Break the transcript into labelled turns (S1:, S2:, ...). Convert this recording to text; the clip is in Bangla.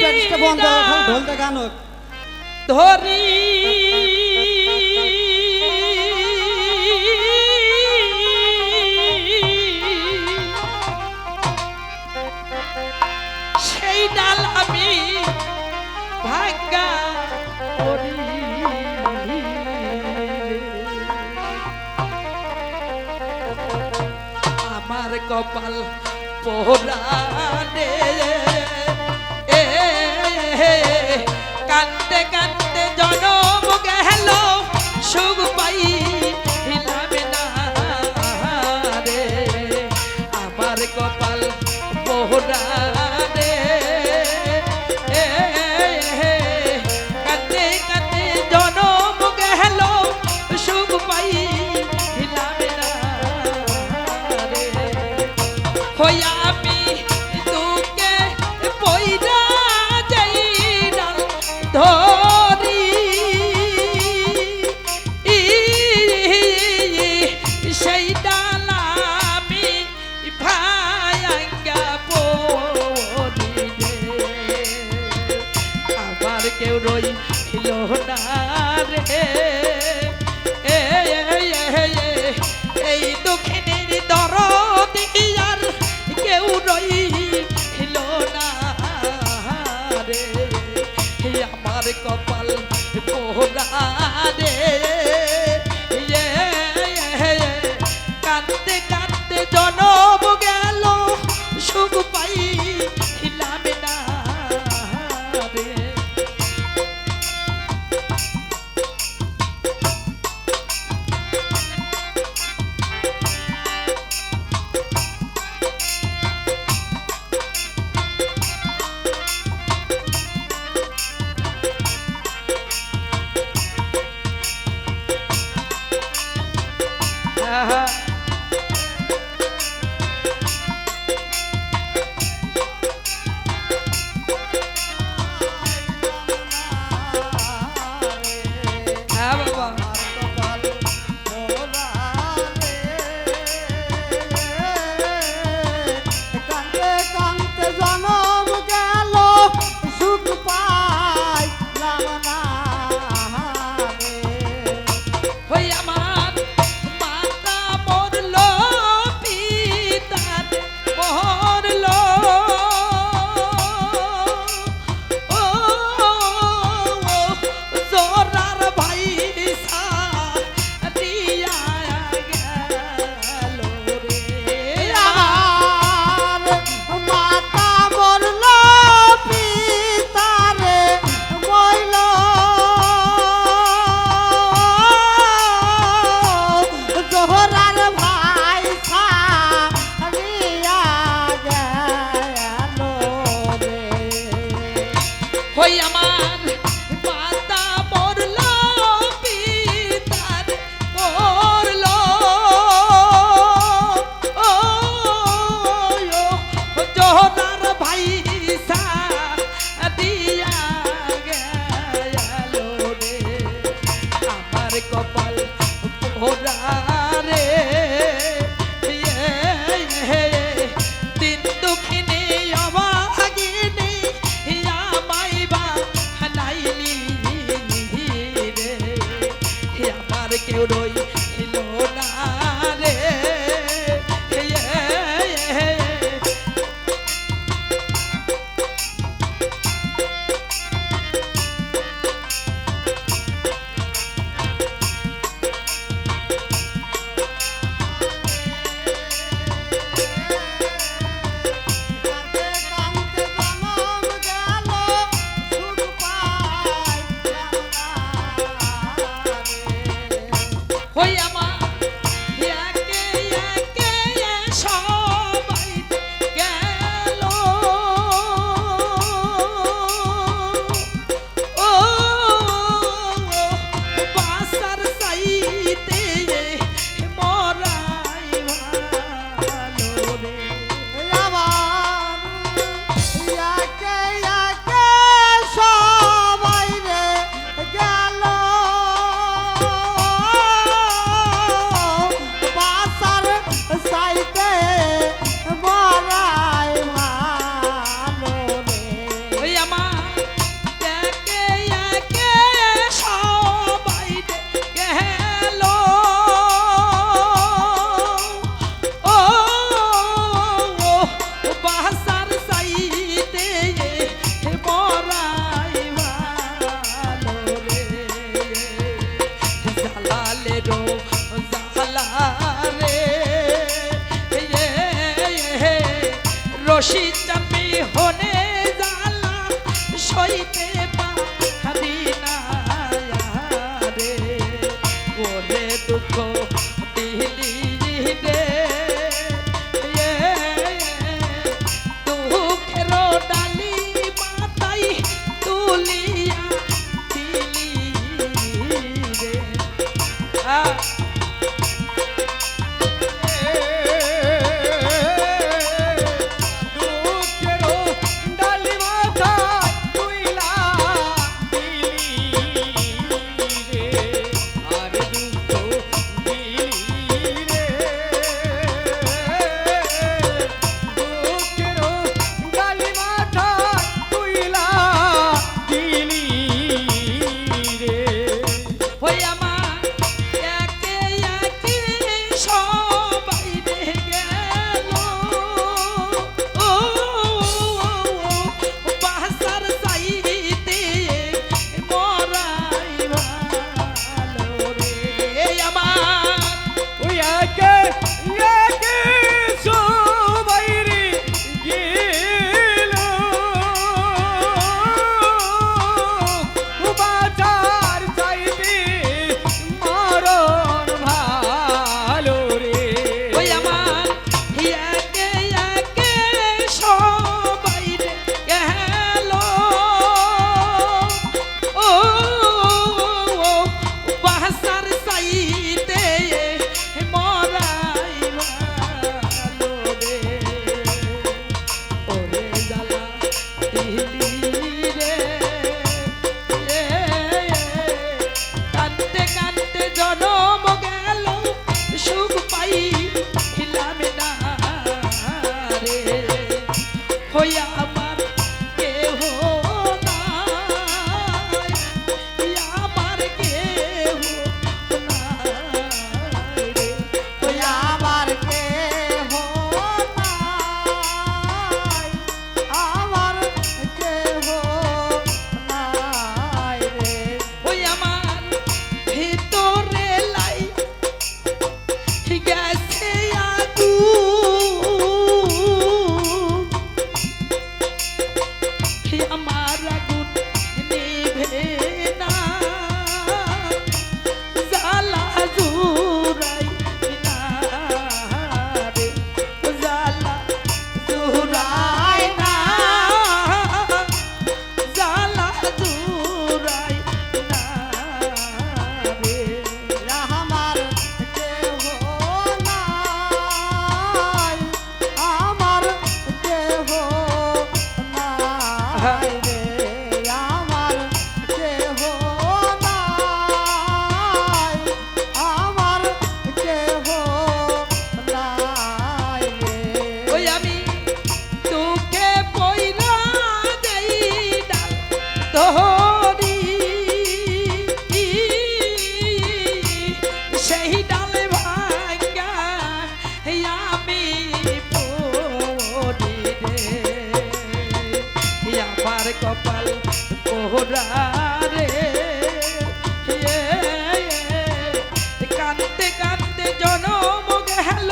S1: প্যাকেজটা বন্ধ
S2: ধরি। সেই ডাল আমি ভাগ্যা করি। আমার কপাল পোড়া কানতে কানতে জনম রই রে। এই দক্ষিণের দর আর কেউ রইল না রে। আমার কপ ha হইতে আমি পড়ি রে। আমার কপাল পোহরা রে। কানতে জনম গেল।